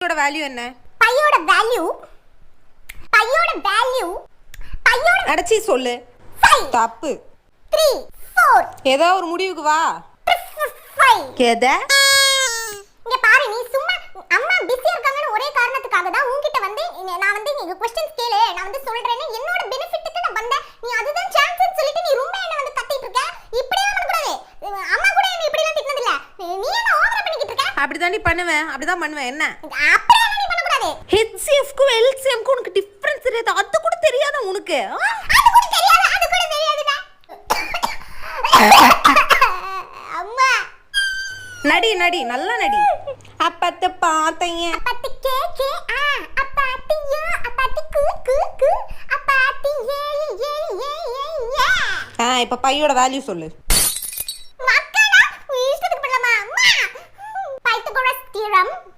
பையோட வேல்யூ என்ன? பையோட வேல்யூ பையோட வேல்யூ பையோட அடைச்சி சொல்லு. தப்பு. த்ரீ ஃபோர் ஏதோ ஒரு முடிவுக்கு வா. ஃபைவ் எதை? இங்க பாரு நீ சும்மா அம்மா பிஸியா இருக்காங்கன்னு ஒரே காரணத்துக்காக தான் உன்கிட்ட வந்து நான் வந்து நீங்க கொஸ்டின்ஸ் கேளு நான் வந்து சொல்றேன்னு என்னோட இருக்க அப்படிதாண்டி பண்ணுவேன். அப்படிதான் பண்ணுவேன். என்ன? ஹெச்சிஎஃப்க்கும் எல்சிஎம்க்கும் உனக்கு டிஃபரன்ஸ் தெரியாது அது கூட தெரியாதா உனக்கு ஆ? அது கூட தெரியாது அது கூட தெரியாதுடா அம்மா. நடி நடி நல்லா நடி. அப்பத்த பார்த்தேன். அப்பாத்தி கே கே ஆ அப்பாத்தி யோ அப்பாத்தி கூ கூ கூ அப்பாத்தி ஏ ஏ ஏ ஏ ஏ. ஆ இப்போ பையோட வேல்யூ சொல்லு. Ram